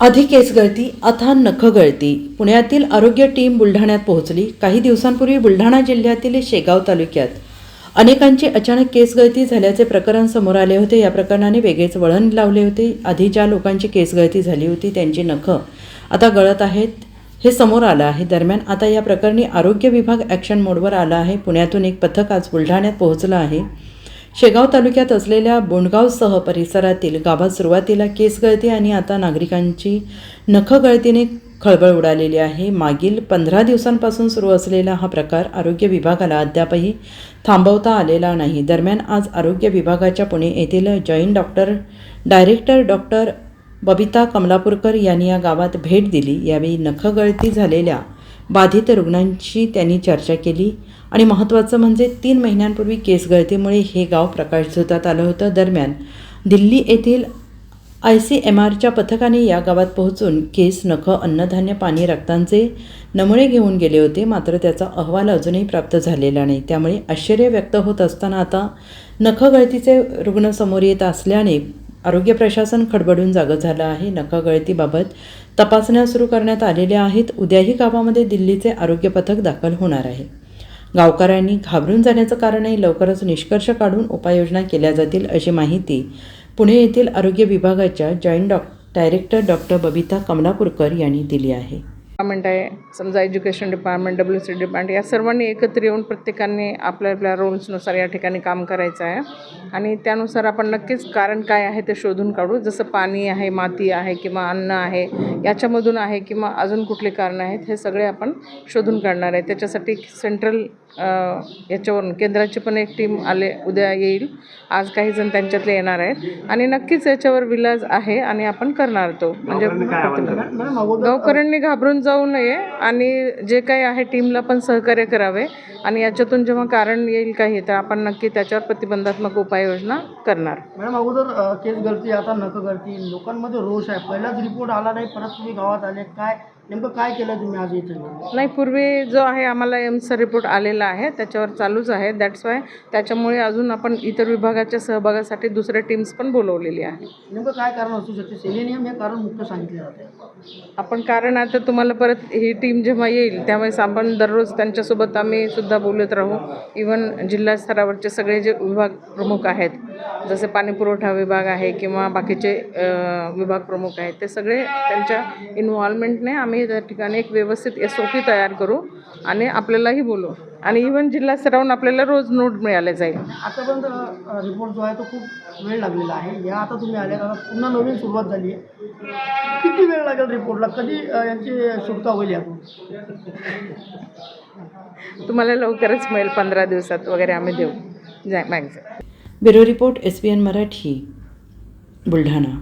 आधी केस गळती आता नख गळती. पुण्यातील आरोग्य टीम बुलढाण्यात पोहोचली. काही दिवसांपूर्वी बुलढाणा जिल्ह्यातील शेगाव तालुक्यात. अनेकांची अचानक केस गळती झाल्याचे प्रकरण समोर आले होते. या प्रकरणाने वेगळेच वळण लावले होते. आधी ज्या लोकांची केस गळती झाली होती त्यांची नख आता गळत आहेत हे समोर आलं आहे. दरम्यान आता या प्रकरणी आरोग्य विभाग ॲक्शन मोडवर आला आहे. पुण्यातून एक पथक आज बुलढाण्यात पोहोचलं आहे. शेगाव तालुक्यात असलेल्या बोंडगावसह परिसरातील गावात सुरुवातीला केस गळती आणि आता नागरिकांची नखगळतीने खळबळ उडालेली आहे. मागील पंधरा दिवसांपासून सुरू असलेला हा प्रकार आरोग्य विभागाला अद्यापही थांबवता आलेला नाही. दरम्यान आज आरोग्य विभागाच्या पुणे येथील joint doctor director doctor Babita Kamalapurkar यांनी या गावात भेट दिली. यावेळी नखगळती झालेल्या बाधित रुग्णांशी त्यांनी चर्चा केली. आणि महत्त्वाचं म्हणजे तीन महिन्यांपूर्वी केस गळतीमुळे हे गाव प्रकाशझोतात आलं होतं. दरम्यान दिल्ली येथील आय सी एम आरच्या पथकाने या गावात पोहोचून केस नखं अन्नधान्य पाणी रक्तांचे नमुने घेऊन गेले होते. मात्र त्याचा अहवाल अजूनही प्राप्त झालेला नाही. त्यामुळे आश्चर्य व्यक्त होत असताना आता नख गळतीचे रुग्ण समोर येत असल्याने आरोग्य प्रशासन खडबडून जागं झालं आहे. नख गळतीबाबत तपासण्या सुरू करण्यात आलेल्या आहेत. उद्याही गावामध्ये दिल्लीचे आरोग्य पथक दाखल होणार आहे. गावकऱ्यांनी घाबरून जाण्याचं कारणही लवकरच निष्कर्ष काढून उपाययोजना केल्या जातील अशी माहिती पुणे येथील आरोग्य विभागाच्या जॉईंट डॉ डायरेक्टर डॉक्टर बबिता कमलापूरकर यांनी दिली आहे. डिपार्टमेंट आहे समजा education department W C department या सर्वांनी एकत्र येऊन प्रत्येकाने आपल्या आपल्या रोल्सनुसार या ठिकाणी काम करायचं आहे. आणि त्यानुसार आपण नक्कीच कारण काय आहे ते शोधून काढू. जसं पाणी आहे माती आहे किंवा अन्न आहे याच्यामधून आहे किंवा अजून कुठले कारणं आहेत हे सगळे आपण शोधून काढणार आहे. त्याच्यासाठी सेंट्रल याच्यावरून केंद्राची पण एक टीम आले उद्या येईल. आज काही जण त्यांच्यातले येणार आहेत. आणि नक्कीच याच्यावर विलाज आहे आणि आपण करणार तो. म्हणजे. गावकऱ्यांनी घाबरून जाऊ नये आणि जे काही आहे टीमला पण सहकार्य करावे आणि याच्यातून जेव्हा कारण येईल काही तर आपण नक्की त्याच्यावर प्रतिबंधात्मक उपाययोजना करणार. मॅडम अगोदर केस गळती आता नक गळती लोकांमध्ये रोष आहे. पहिलाच रिपोर्ट आला नाही परत तुम्ही गावात आले. काय नेमकं काय केलं तुम्ही आज इथे? नाही पूर्वी जो आहे आम्हाला एम्सचा रिपोर्ट आलेला आहे त्याच्यावर चालूच आहे. दॅट्स वाय त्याच्यामुळे अजून आपण इतर विभागाच्या सहभागासाठी दुसऱ्या टीम्स पण बोलवलेली आहे. नेमकं काय कारण असू शकते? सेलेनियम हे कारण मुख्य सांगितले जाते आपण कारण आता तुम्हाला परत ही टीम जेव्हा येईल त्यावेळेस आपण दररोज त्यांच्यासोबत आम्ही सुद्धा बोलत राहू. इवन जिल्हा स्तरावरचे सगळे जे विभाग प्रमुख आहेत जसे पाणीपुरवठा विभाग आहे किंवा बाकीचे विभाग प्रमुख आहेत ते सगळे त्यांच्या इन्व्हॉल्वमेंटने आम्ही त्या ठिकाणी एक व्यवस्थित एस ओ पी तयार करू आणि आपल्यालाही बोलू. आणि इवन जिल्हा स्तरावरून आपल्याला रोज नोट मिळाले जाईल. आतापर्यंत रिपोर्ट जो आहे तो खूप वेळ लागलेला आहे. या आता तुम्ही आले आता पुन्हा नवीन सुरुवात झाली आहे. किती वेळ लागेल रिपोर्टला कधी यांची सुटका होईल यातून? तुम्हाला लवकरच मिळेल पंधरा दिवसात वगैरे आम्ही देऊ. जा. Magazine bureau report S B N Marathi Buldhana.